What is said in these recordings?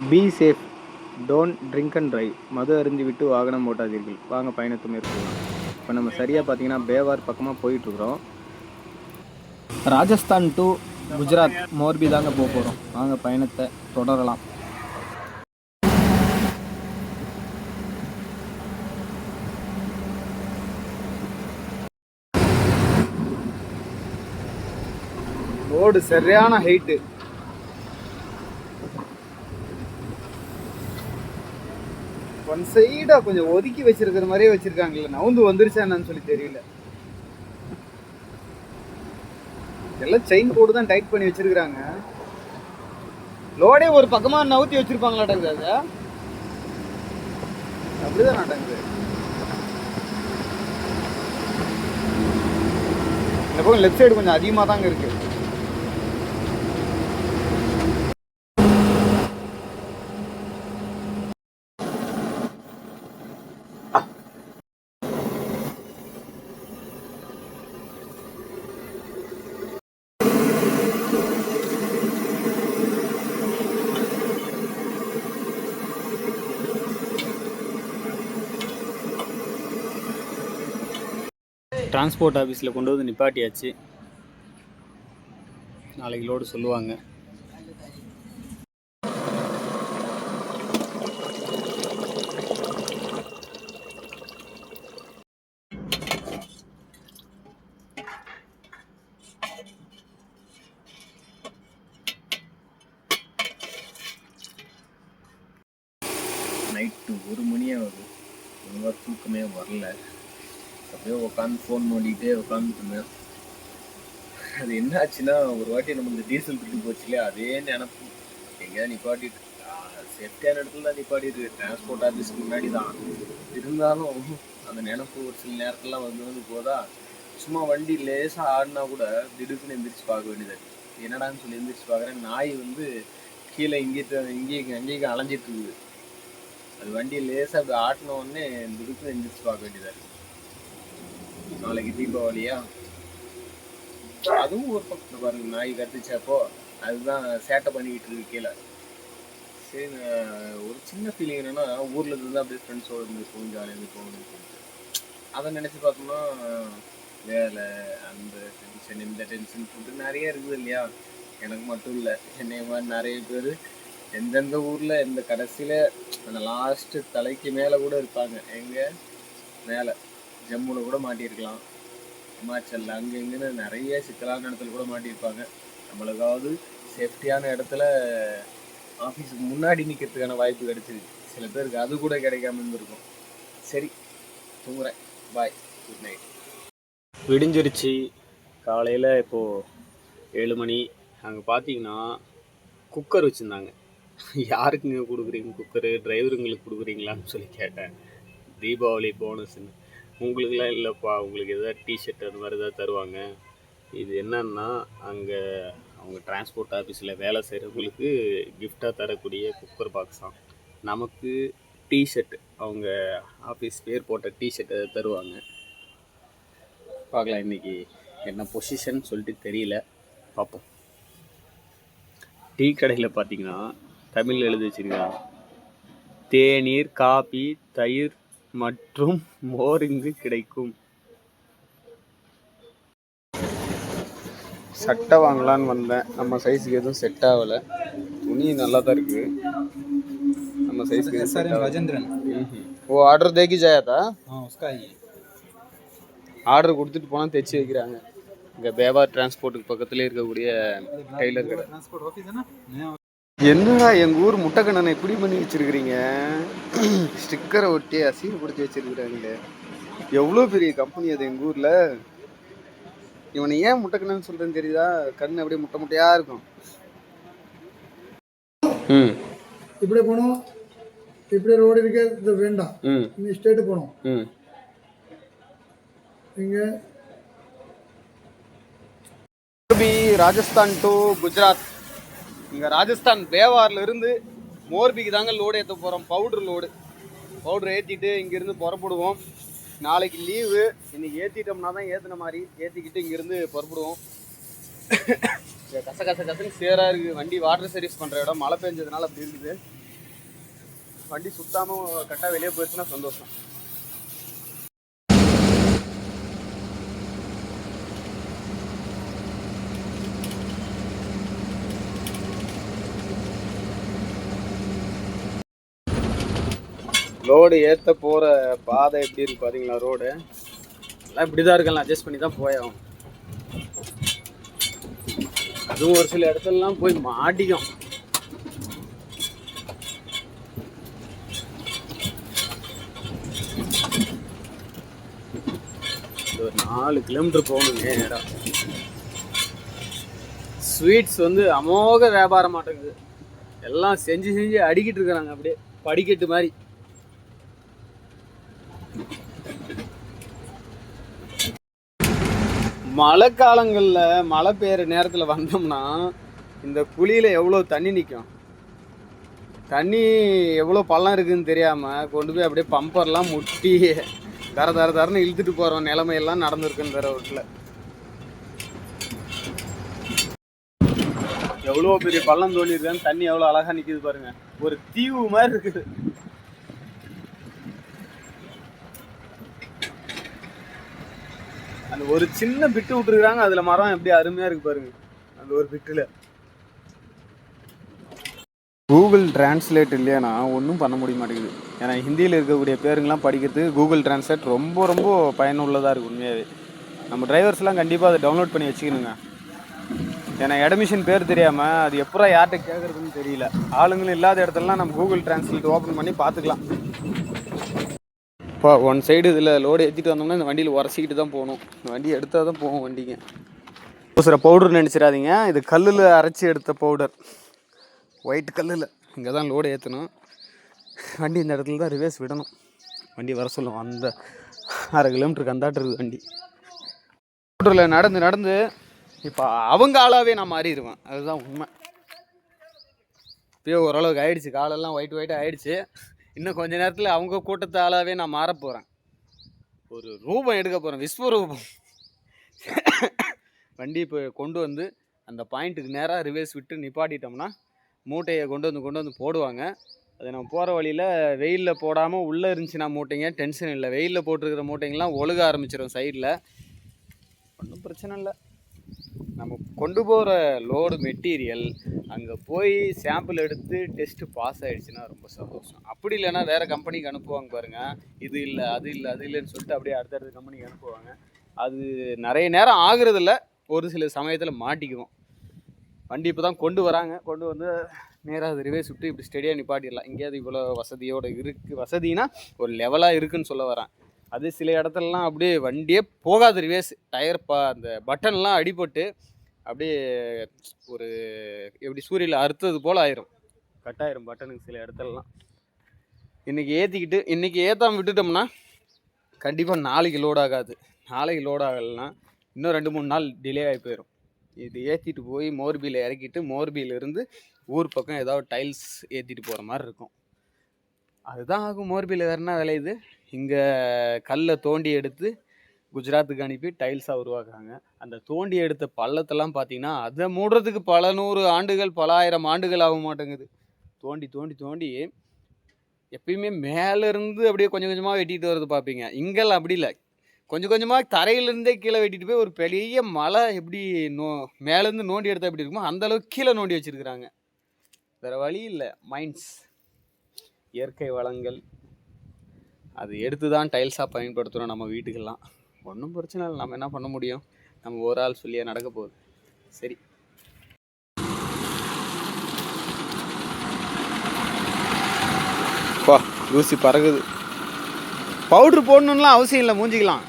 Be safe don't drink and drive மது அருந்திவிட்டு வாகனம் ஓட்டாதீர்கள். வாங்க பயணத்தை மேற்கொள்ளலாம் இப்போ நம்ம சரியாக பார்த்தீங்கன்னா பேவார் பக்கமாக போயிட்டுருக்குறோம். ராஜஸ்தான் டு குஜராத் மோர்பி தாங்க போக போகிறோம் வாங்க பயணத்தை தொடரலாம். ரோடு சரியான ஹைட்டு ஒன் சைடா கொஞ்சம் ஒதுக்கி வச்சிருக்கிற மாதிரியே வச்சிருக்காங்கல்ல. நவுந்து வந்துருச்சா என்னன்னு சொல்லி தெரியல. எல்லாம் செயின் போட்டு தான் டைட் பண்ணி வச்சிருக்காங்க லோடே ஒரு பக்கமா நவுத்தி வச்சிருப்பாங்களாட்டங்குது அது? அப்படிதான் நாட்டங்குது இந்த பக்கம் லெஃப்ட் சைடு கொஞ்சம் அதிகமாக தாங்க இருக்குது டிரான்ஸ்போர்ட் ஆஃபீஸில் கொண்டு வந்து நிப்பாட்டியாச்சு. நாளைக்கு லோடு சொல்லுவாங்க நைட்டு ஒரு மணி ஆகுது ஒழுங்காக தூக்கமே வரல அப்படியே உட்காந்து ஃபோன் நோண்டிக்கிட்டே உட்காந்துட்டு இருந்தேன். அது என்ன ஆச்சுன்னா ஒரு வாட்டி நம்ம இந்த டீசல் துட்டு போச்சு இல்லையா அதே நினப்பு. எங்கேயா நிப்பாட்டிட்டு சேஃப்டியான இடத்துல தான் நிப்பாட்டிட்டு டிரான்ஸ்போர்ட் ஆஃபீஸ்க்கு முன்னாடி தான். இருந்தாலும் அந்த நினப்பு ஒரு சில நேரத்துலலாம் வந்து வந்து போதா? சும்மா வண்டி லேசாக ஆடினா கூட திடுக்குன்னு எந்திரிச்சு பார்க்க வேண்டியது இருக்கு. என்னடான்னு சொல்லி எந்திரிச்சு பார்க்குறேன். நாய் வந்து கீழே இங்கே இங்கேயும் அங்கேயும் அலைஞ்சிட்டு இருக்குது. அது வண்டி லேசாக அப்படி ஆட்டின உடனே திடுக்குன்னு எந்திரிச்சு பார்க்க வேண்டியதாக இருக்குது நாளைக்கு தீபாவளியா? அதுவும் ஒரு பக்கத்தில் பாருங்க நாய் கத்துச்சப்போ அதுதான் சேட்டை பண்ணிக்கிட்டு இருக்கு கீழே. சரி நான் ஒரு சின்ன ஃபீலிங் என்னன்னா ஊர்ல இருந்து அப்படியே ஃப்ரெண்ட்ஸோட இருந்து ஜாலியாக இருந்து போகணும்னு அதை நினைச்சு பார்த்தோம்னா வேலை அந்த டென்ஷன் இந்த டென்ஷன் சொல்லிட்டு நிறைய இருக்குது இல்லையா? எனக்கு மட்டும் இல்லை என்னை மாதிரி நிறைய பேர் எந்தெந்த ஊர்ல இந்த கடைசியில அந்த லாஸ்ட் தலைக்கு மேல கூட இருப்பாங்க. எங்க? மேல. ஜம்முவில் கூட மாட்டியிருக்கலாம். ஹிமாச்சலில் அங்கே இங்கேன்னு நிறைய சிக்கலான இடத்துல கூட மாட்டியிருப்பாங்க. நம்மளுக்காவது சேஃப்டியான இடத்துல ஆஃபீஸுக்கு முன்னாடி நிற்கிறதுக்கான வாய்ப்பு கிடச்சிருக்கு. சில பேருக்கு அது கூட கிடைக்காம இருந்திருக்கும். சரி தூங்குறேன். பாய் குட் நைட் விடிஞ்சிருச்சு. காலையில் இப்போது ஏழு மணி. அங்கே பார்த்தீங்கன்னா குக்கர் வச்சுருந்தாங்க. யாருக்குங்க கொடுக்குறீங்க? குக்கரு டிரைவருங்களுக்கு கொடுக்குறீங்களான்னு சொல்லி கேட்டேன். தீபாவளி போனஸ்ன்னு உங்களுக்குலாம் இல்லைப்பா உங்களுக்கு எதாவது டிஷர்ட் அது மாதிரி எதாவது தருவாங்க. இது என்னன்னா அங்கே அவங்க டிரான்ஸ்போர்ட் ஆஃபீஸில் வேலை செய்கிறவங்களுக்கு கிஃப்டாக தரக்கூடிய குக்கர் பாக்ஸ் தான். நமக்கு டிஷர்ட் அவங்க ஆஃபீஸ் பேர் போட்ட டிஷர்ட்டை தருவாங்க. பார்க்கலாம் இன்றைக்கி என்ன பொசிஷன் சொல்லிட்டு தெரியல. பார்ப்போம். டீ கடையில் பார்த்தீங்கன்னா தமிழ் எழுதி வச்சிருக்காங்க. தேநீர் காபி தயிர் மற்றும் மோர் இங்கு கிடைக்கும். சட்டை வாங்கலான்னு வந்தேன். நம்ம சைஸுக்கு எதுவும் செட் ஆகலை. துணி நல்லா தான் இருக்குது நம்ம சைஸ்க்கு எதுவும் செட் ராஜேந்திரன் ஓ ஆர்டர் தேக்கி ஜாயாதா ஆர்டர் கொடுத்துட்டு போனால் தைச்சி வைக்கிறாங்க. இங்கே பேபா டிரான்ஸ்போர்ட்டுக்கு பக்கத்துலேயே இருக்கக்கூடிய டெய்லர் கடை. என்னடா எங்கள் ஊர் முட்டைக்கண்ணனை இப்படி பண்ணி வச்சுருக்கிறீங்க? ஸ்டிக்கரை ஒட்டி அசீர்படுத்தி வச்சுருக்குறாங்களே. எவ்வளோ பெரிய கம்பெனி அது எங்கள் ஊரில்? இவனை ஏன் முட்டைக்கண்ணன் சொல்கிறேன்னு தெரியுதா? கண் அப்படியே முட்டை முட்டையாக இருக்கும். ம். இப்படியே போனோம் இப்படி ரோடு இருக்கே. வேண்டாம். ம். இங்கே ஸ்டேட்டு போனோம் ம். இங்கே. ராஜஸ்தான் டு குஜராத். இங்கே ராஜஸ்தான் பேவார்லேருந்து மோர்பிக்கு தாங்க லோடு ஏற்ற போகிறோம் பவுடர் லோடு. பவுடர் ஏற்றிட்டு இங்கேருந்து புறப்படுவோம். நாளைக்கு லீவு. இன்றைக்கி ஏற்றிட்டோம்னா தான் ஏற்றின மாதிரி ஏற்றிக்கிட்டு இங்கேருந்து புறப்படுவோம். கச கச கசன்னு சேராக இருக்குது வண்டி வாட்டர் சர்வீஸ் பண்ணுற இடம். மழை பெஞ்சதுனால அப்படி இருக்குது வண்டி சுத்தாமல் கரெக்டாக வெளியே போயிடுச்சுன்னா சந்தோஷம். லோடு ஏற்ற போகிற பாதை எப்படி இருக்கு பார்த்தீங்களா ரோடு? எல்லாம் இப்படி தான் இருக்கலாம். அட்ஜஸ்ட் பண்ணி தான் போயாகும் அதுவும் ஒரு சில இடத்துலலாம் போய் மாட்டிக்கும். ஒரு நாலு கிலோமீட்டர் போகணும் நேரம் ஸ்வீட்ஸ் வந்து அமோக வியாபாரம் மாட்டேங்குது. எல்லாம் செஞ்சு செஞ்சு அடிக்கிட்டு இருக்கிறாங்க. அப்படியே படிக்கட்டு மாதிரி. மழை காலங்களில் மழை பெய்யுற நேரத்தில் வந்தோம்னா இந்த குழியில் எவ்வளோ தண்ணி நிற்கும் தண்ணி எவ்வளோ பள்ளம் இருக்குன்னு தெரியாமல் கொண்டு போய் அப்படியே பம்பர்லாம் முட்டி தர தர தரன்னு இழுத்துட்டு போகிறோம் நிலைமையெல்லாம் நடந்துருக்குன்னு தர வீட்டில் எவ்வளோ பெரிய பள்ளம் தோண்டியிருக்கான்னு தண்ணி எவ்வளோ அழகாக நிற்கிது பாருங்கள் ஒரு தீவு மாதிரி இருக்குது. அந்த ஒரு சின்ன பிட்டு விட்டுருக்காங்க அதுல மரம் எப்படி அருமையா இருக்கு பாருங்க. அந்த ஒரு பிட்டுல கூகுள் டிரான்ஸ்லேட் இல்லையானா ஒன்றும் பண்ண முடிய மாட்டேங்குது. ஏன்னா ஹிந்தியில் இருக்கக்கூடிய பேருங்கெல்லாம் படிக்கிறதுக்கு கூகுள் டிரான்ஸ்லேட் ரொம்ப ரொம்ப பயனுள்ளதாக இருக்குது உண்மையாகவே நம்ம டிரைவர்ஸ்லாம் கண்டிப்பாக அதை டவுன்லோட் பண்ணி வச்சுக்கணுங்க. ஏன்னா அட்மிஷன் பேர் தெரியாமல் அது எப்போ யார்கிட்ட கேட்குறதுன்னு தெரியல. ஆளுங்களும் இல்லாத இடத்துலலாம் நம்ம கூகுள் டிரான்ஸ்லேட் ஓப்பன் பண்ணி பார்த்துக்கலாம். இப்போ ஒன் சைடு இதில் லோடு ஏற்றிட்டு வந்தோம்னா இந்த வண்டியில் உரசிக்கிட்டு தான் போகணும். இந்த வண்டி எடுத்தால் தான் போகும் வண்டிங்க சில பவுடர் நினச்சிடாதீங்க. இது கல்லில் அரைச்சி எடுத்த பவுடர் ஒயிட் கல்லில். இங்கே தான் லோடு ஏற்றணும் வண்டி இந்த இடத்துல தான் ரிவேஸ் விடணும். வண்டி வர சொல்லும் அந்த அரை கிலோமீட்டருக்கு அந்தாட்டு இருக்குது வண்டி. பவுடரில் நடந்து நடந்து இப்போ அவங்க ஆளாகவே நான் மாறிடுவேன். அதுதான் உண்மை. இப்போயே ஓரளவுக்கு ஆயிடுச்சு. காலெல்லாம் ஒயிட் ஒயிட்டாக ஆயிடுச்சு. இன்னும் கொஞ்ச நேரத்தில் அவங்க கூட்டத்தாலாகவே நான் மாறப் போகிறேன் ஒரு ரூபம் எடுக்க போகிறேன் விஸ்வரூபம். வண்டி இப்போ கொண்டு வந்து அந்த பாயிண்ட்டுக்கு நேராக ரிவேஸ் விட்டு நிப்பாட்டிட்டோம்னா மூட்டையை கொண்டு வந்து கொண்டு வந்து போடுவாங்க. அது நம்ம போகிற வழியில் வெயிலில் போடாமல் உள்ளே இருந்துச்சுன்னா மூட்டைங்க டென்ஷன் இல்லை. வெயிலில் போட்டிருக்கிற மூட்டைங்கெல்லாம் ஒழுக ஆரம்பிச்சிடும் சைடில் ஒன்றும் பிரச்சனை இல்லை. நம்ம கொண்டு போகிற லோடு மெட்டீரியல் அங்கே போய் சாம்பிள் எடுத்து டெஸ்ட்டு பாஸ் ஆகிடுச்சுன்னா ரொம்ப சந்தோஷம். அப்படி இல்லைன்னா வேறு கம்பெனிக்கு அனுப்புவாங்க பாருங்கள் இது இல்லை அது இல்லை அது இல்லைன்னு சொல்லிட்டு அப்படியே அடுத்தடுத்த கம்பெனிக்கு அனுப்புவாங்க. அது நிறைய நேரம் ஆகுறதில்ல. ஒரு சில சமயத்தில் மாட்டிக்குவோம். வண்டி இப்போ தான் கொண்டு வராங்க. கொண்டு வந்து நேராக அது ரிவேஸ் விட்டு இப்படி ஸ்டெடியாக நிப்பாட்டிடலாம். எங்கேயாவது இவ்வளோ வசதியோடு இருக்குது வசதினா ஒரு லெவலாக இருக்குன்னு சொல்ல வரேன். அது சில இடத்துலலாம் அப்படியே வண்டியே போகாது ரிவேஸ் டயர் பா அந்த பட்டன்லாம் அடிபட்டு அப்படியே ஒரு எப்படி சூரியனில் அறுத்தது போல் ஆயிரும். கட் ஆயிரும் பட்டனுக்கு சில இடத்துலலாம். இன்றைக்கி ஏற்றிக்கிட்டு இன்றைக்கி ஏற்றாம விட்டுட்டோம்னா கண்டிப்பாக நாளைக்கு லோட் ஆகாது. நாளைக்கு லோட் ஆகலைன்னா இன்னும் ரெண்டு மூணு நாள் டிலே ஆகி போயிடும் இது ஏற்றிட்டு போய் மோர்பியில் இறக்கிட்டு மோர்பியிலேருந்து ஊர் பக்கம் ஏதாவது டைல்ஸ் ஏற்றிட்டு போகிற மாதிரி இருக்கும். அதுதான் ஆகும். மோர்பியில் வேறு என்ன விளையுது இங்கே கல்லை தோண்டி எடுத்து குஜராத்துக்கு அனுப்பி டைல்ஸாக உருவாக்குறாங்க. அந்த தோண்டி எடுத்த பள்ளத்தெல்லாம் பார்த்தீங்கன்னா அதை மூடுறதுக்கு பல நூறு ஆண்டுகள் பல ஆயிரம் ஆண்டுகள் ஆக மாட்டேங்குது. தோண்டி தோண்டி தோண்டி எப்பயுமே மேலேருந்து அப்படியே கொஞ்சம் கொஞ்சமாக வெட்டிட்டு வரது பார்ப்பீங்க இங்கெல்லாம் அப்படி இல்லை. கொஞ்சம் கொஞ்சமாக தரையிலேருந்தே கீழே வெட்டிட்டு போய் ஒரு பெரிய மலை எப்படி நோ மேலேருந்து நோண்டி எடுத்தால் எப்படி இருக்குமோ அந்த அளவுக்கு கீழே நோண்டி வச்சுருக்குறாங்க. வேறு வழி இல்லை. மைண்ட்ஸ் இயற்கை வளங்கள். அது எடுத்து தான் டைல்ஸாக பயன்படுத்துகிறோம் நம்ம வீட்டுக்கெல்லாம். ஒன்றும் பிரச்சனை இல்லை. நம்ம என்ன பண்ண முடியும்? நம்ம ஒரு ஆள் சொல்லியே நடக்க போகுது. சரி. பா தூசி பறகுது பவுட்ரு போடணுன்லாம் அவசியம் இல்லை. மூஞ்சிக்கலாம்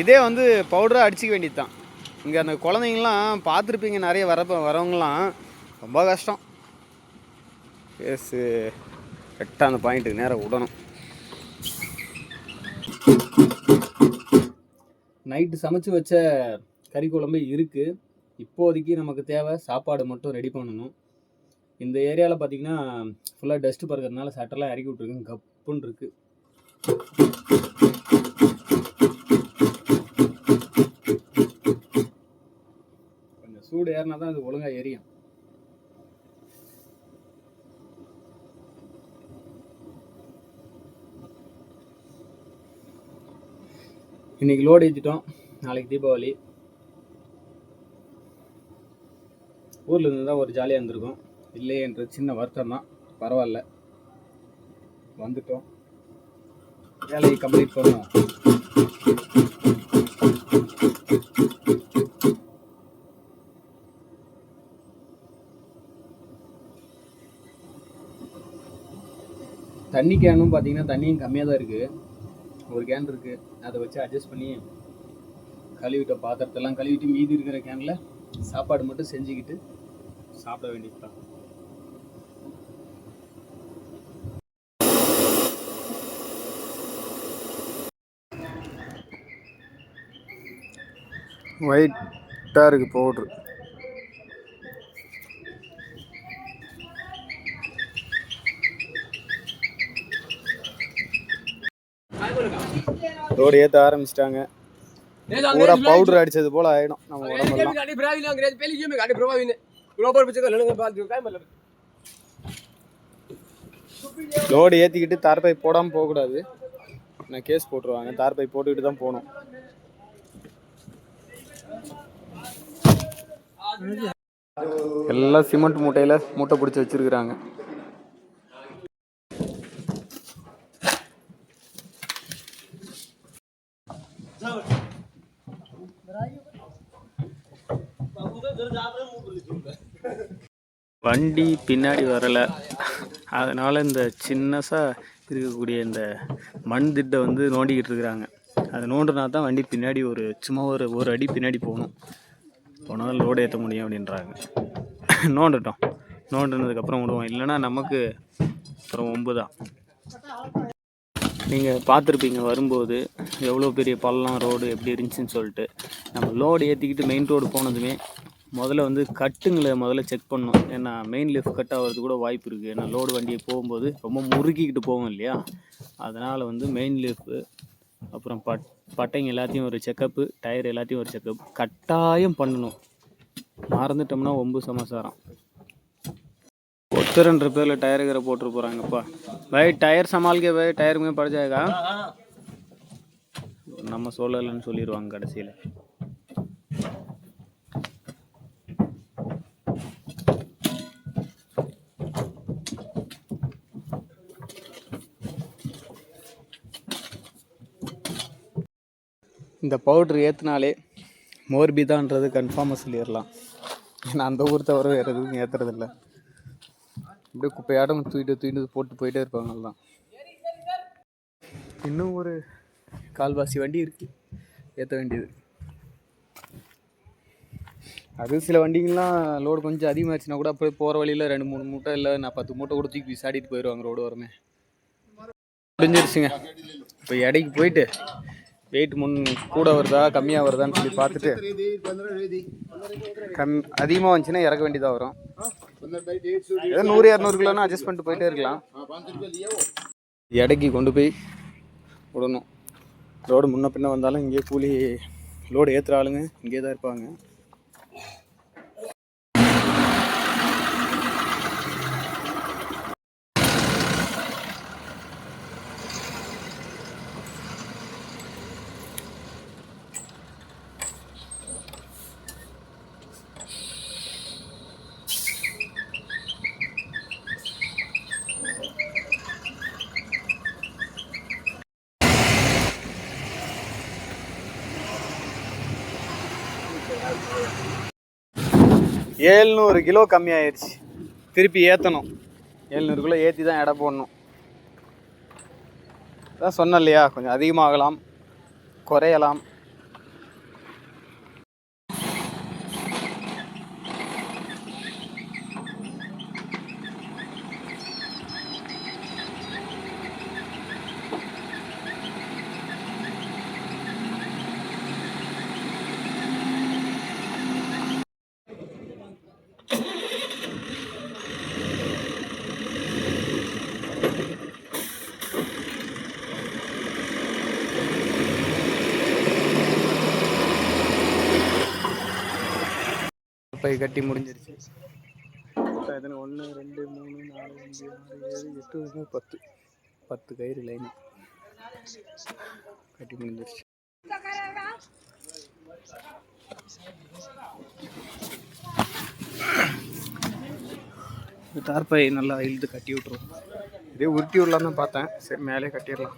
இதே வந்து பவுடராக அடிச்சிக்க வேண்டியது தான் இங்கே அந்த குழந்தைங்களாம் பார்த்துருப்பீங்க. நிறைய வரப்ப வரவங்களாம் ரொம்ப கஷ்டம். எஸ் கரெக்டாக அந்த பாயிண்ட்டுக்கு நேராக விடணும். நைட்டு சமைச்சு வச்ச கறி குழம்பு இருக்குது இப்போதைக்கு நமக்கு தேவை சாப்பாடு மட்டும் ரெடி பண்ணணும். இந்த ஏரியாவில் பார்த்தீங்கன்னா ஃபுல்லாக டஸ்ட்டு பறக்கிறதுனால சட்டெல்லாம் இறக்கி விட்ருக்குங்க கப்புன்னு இருக்குது கொஞ்சம் சூடு ஏறினா தான் அது ஒழுங்காக எரியும். இன்றைக்கி லோடு ஏற்றிட்டோம் நாளைக்கு தீபாவளி. ஊரில் இருந்து தான் ஒரு ஜாலியாக இருந்திருக்கும். இல்லையன்றது சின்ன வருத்தம் தான். பரவாயில்ல. வந்துட்டோம். வேலையை கம்ப்ளீட் பண்ணோம் தண்ணி கேனும் பார்த்தீங்கன்னா தண்ணியும் கம்மியாக தான் இருக்குது ஒரு கேன் இருக்குது அதை வச்சு அட்ஜஸ்ட் பண்ணி கழுவிட்ட பாத்திரத்தெல்லாம் கழுவிட்டு மீதி இருக்கிற கேனில் சாப்பாடு மட்டும் செஞ்சுக்கிட்டு சாப்பிட வேண்டியதுதான். ஒயிட்டாக இருக்குது பவுட்ரு ரோடு ஏற்ற ஆரம்பிச்சிட்டாங்க. பூரா பவுடர் அடிச்சது போல ஆயிடும் நம்ம உடம்பெல்லாம். லோடு ஏற்றிக்கிட்டு தார் பை போடாமல் போகக்கூடாது நான் கேஸ் போட்டுருவாங்க. தார் பை போட்டுக்கிட்டு தான் போகணும். எல்லாம் சிமெண்ட் மூட்டையில் மூட்டை பிடிச்சி வச்சிருக்கிறாங்க. வண்டி பின்னாடி வரலை. அதனால் இந்த சின்னஸாக இருக்கக்கூடிய இந்த மண் திட்டை வந்து நோண்டிக்கிட்டு இருக்கிறாங்க. அதை நோண்டுனா தான் வண்டி பின்னாடி ஒரு சும்மா ஒரு ஒரு அடி பின்னாடி போகணும். போனால் லோடு ஏற்ற முடியும் அப்படின்றாங்க. நோண்டட்டோம். நோண்டுனதுக்கப்புறம் விடுவோம். இல்லைன்னா நமக்கு அப்புறம் ஒம்பு தான் நீங்கள் பார்த்துருப்பீங்க வரும்போது எவ்வளோ பெரிய பள்ளம் ரோடு எப்படி இருந்துச்சுன்னு சொல்லிட்டு. நம்ம லோடு ஏற்றிக்கிட்டு மெயின் ரோடு போனதுமே முதல்ல வந்து கட்டுங்களை முதல்ல செக் பண்ணணும். ஏன்னா மெயின் லீஃப் கட் ஆகிறது கூட வாய்ப்பு இருக்குது ஏன்னா லோடு வண்டியை போகும்போது ரொம்ப முறுக்கிக்கிட்டு போவோம் இல்லையா? அதனால் வந்து மெயின் லீஃபு அப்புறம் பட் பட்டைங்க எல்லாத்தையும் ஒரு செக்கப்பு டயர் எல்லாத்தையும் ஒரு செக்கப் கட்டாயம் பண்ணணும். மறந்துட்டோம்னா ஒம்பு சமாசாரம். ஒத்தரன்ற பேரில் டயர் கீரை போட்டு போகிறாங்கப்பா பாய் டயர் சமாளிக்க போய் டயருமே படைச்சாக்கா நம்ம சொல்லலைன்னு சொல்லிடுவாங்க கடைசியில். இந்த பவுட்ரு ஏற்றுனாலே மோர்பிதான்றது கன்ஃபார்மாக சொல்லிடலாம். ஏன்னா அந்த ஊர் தவிர வேறு எதுவும் ஏற்றுறதில்ல அப்படியே குப்பையாடம் தூக்கிட்டு தூக்கிட்டு போட்டு போயிட்டே இருப்பாங்கல்லாம் இன்னும் ஒரு கால்வாசி வண்டி இருக்குது ஏற்ற வேண்டியது அது சில வண்டிங்கள்லாம் லோடு கொஞ்சம் அதிகமாச்சுன்னா கூட அப்படியே போகிற வழியில் ரெண்டு மூணு மூட்டை இல்லை நான் பத்து மூட்டை கூட தூக்கி சாடிட்டு போயிடுவாங்க ரோடு வரமே முடிஞ்சிருச்சுங்க. இப்போ இடைக்கு போயிட்டு வெயிட் முன் கூட வருதா கம்மியாக வருதான்னு சொல்லி பார்த்துட்டு கம் அதிகமாக வந்துச்சுன்னா இறக்க வேண்டியதாக வரும். ஏதோ நூறு இரநூறு கிலோனா அட்ஜஸ்ட் பண்ணிட்டு போயிட்டே இருக்கலாம். எடைக்கு கொண்டு போய் விடணும். ரோடு முன்ன பின்ன வந்தாலும் இங்கேயே கூலி லோடு ஏற்றுற ஆளுங்க இங்கே தான் இருப்பாங்க. ஏழ்நூறு கிலோ கம்மியாயிடுச்சு திருப்பி ஏற்றணும் ஏழ்நூறு கிலோ ஏற்றி தான் எடை போடணும். அதான் சொன்னேன் இல்லையா கொஞ்சம் அதிகமாகலாம் குறையலாம். இப்போ கட்டி முடிஞ்சிருச்சு. எத்தனை? ஒன்று ரெண்டு மூணு நாலு அஞ்சு ஆறு ஏழு எட்டு பத்து. பத்து கயிறு லைனாக கட்டி முடிஞ்சிருச்சு. தார்பாய் நல்லா இழுத்து கட்டி விட்ருவோம் இதே உருட்டி விடலான்னு தான் பார்த்தேன். சரி மேலே கட்டிடலாம்.